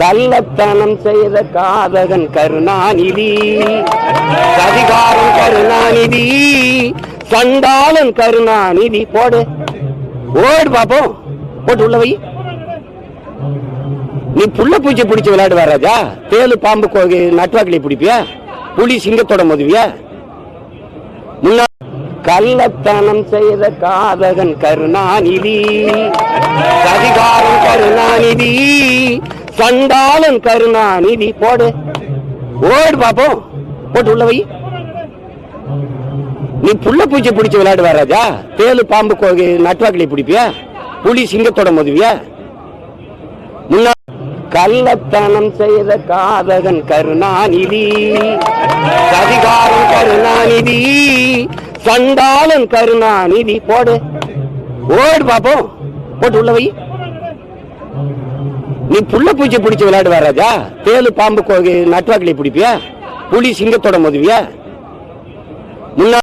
கள்ளத்தனம் செய்த காதகன் கருணாநிதி. சதிகாரன் கருணாநிதி. சண்டாளன் கருணாநிதி. போடு. ஓடு பாப்போம். போட்டு உள்ள வை. நீ புள்ள பூச்சி பிடிச்சி விளையாடுவா ராஜா? தேலு பாம்பு கோ- பிடிப்பியா? புலி சிங்கத்தோட மதுவியா? முன்னா கள்ளத்தனம் செய்த காதகன் கருணாநிதி. சதிகாரன் கருணாநிதி. சண்டாளன் கருணாநிதி போடு. ஓடு பாப்போம். போட்டு உள்ள வை. நீ புள்ள பூச்சி பிடிச்சு விளையாடுவா ராஜா. தேலு பாம்பு கோ- நட்டுவாக்கிளி பிடிப்பியா? புலி சிங்கத்தோட மதுவியா? முன்னா கள்ளத்தனம் செய்த காதகன் கருணாநிதி. அதிகாரம் கருணாநிதி. சண்டாளன் கருணாநிதி. போடு. ஓடு பாப்போம். போட்டு உள்ள வை. நீ புள்ள பூச்சி பிடிச்சி விளையாடுவா ராஜா? தேலு பாம்பு கோ- பிடிப்பியா? புலி சிங்கத்தோட மதுவியா? முன்னா